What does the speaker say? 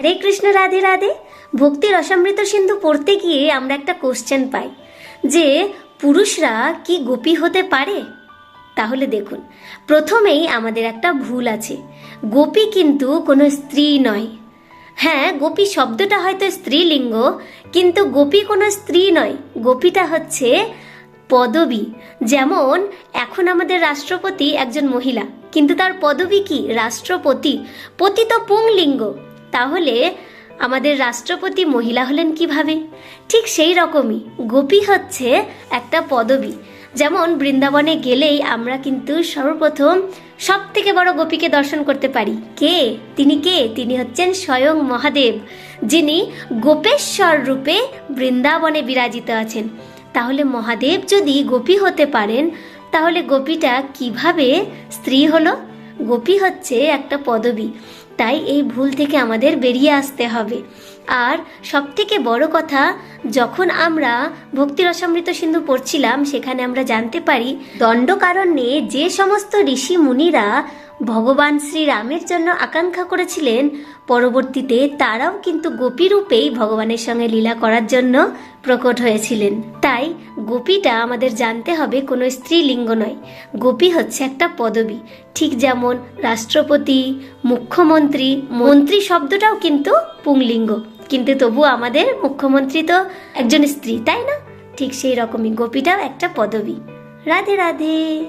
হরে কৃষ্ণ, রাধে রাধে। ভক্তি রসামৃত সিন্ধু পড়তে গিয়ে আমরা একটা কোশ্চেন পাই, যে পুরুষরা কি গোপী হতে পারে? তাহলে দেখুন, প্রথমেই আমাদের একটা ভুল আছে। গোপী কিন্তু কোনো স্ত্রী নয়। হ্যাঁ গোপী শব্দটা হয়তো স্ত্রীলিঙ্গ, কিন্তু গোপী কোনো স্ত্রী নয়। গোপীটা হচ্ছে পদবী। যেমন, এখন আমাদের রাষ্ট্রপতি একজন মহিলা, কিন্তু তার পদবী কি? রাষ্ট্রপতি। পতি তো পুংলিঙ্গ। তাহলে আমাদের রাষ্ট্রপতি মহিলা হলেন কীভাবে? ঠিক সেই রকমই গোপী হচ্ছে একটা পদবী। যেমন বৃন্দাবনে গেলেই আমরা কিন্তু সর্বপ্রথম সব থেকে বড় গোপীকে দর্শন করতে পারি। কে? তিনি কে? তিনি হচ্ছেন স্বয়ং মহাদেব, যিনি গোপেশ্বর রূপে বৃন্দাবনে বিরাজিত আছেন। তাহলে মহাদেব যদি গোপী হতে পারেন, তাহলে গোপীটা কীভাবে স্ত্রী হলো? গোপী হচ্ছে একটা পদবী। তাই এই ভুল থেকে আমাদের বেরিয়ে আসতে হবে। আর সব থেকে বড় কথা, যখন আমরা ভক্তি রসামৃত সিন্ধু পড়ছিলাম, সেখানে আমরা জানতে পারি, দণ্ডকারণ্যে যে সমস্ত ঋষি মুনিরা ভগবান শ্রীরামের জন্য আকাঙ্ক্ষা করেছিলেন। পরবর্তীতে তারাও কিন্তু গোপী রূপেই ভগবানের সঙ্গে লীলা করার জন্য প্রকট হয়েছিলেন। তাই গোপীটা আমাদের জানতে হবে কোনো স্ত্রীলিঙ্গ নয়। গোপী হচ্ছে একটা পদবী। ঠিক যেমন রাষ্ট্রপতি, মুখ্যমন্ত্রী, মন্ত্রী শব্দটাও কিন্তু পুংলিঙ্গ। কিন্তু তবু আমাদের মুখ্যমন্ত্রী তো একজন স্ত্রী, তাই না? ঠিক সেই রকমই গোপীটাও একটা পদবী। রাধে রাধে।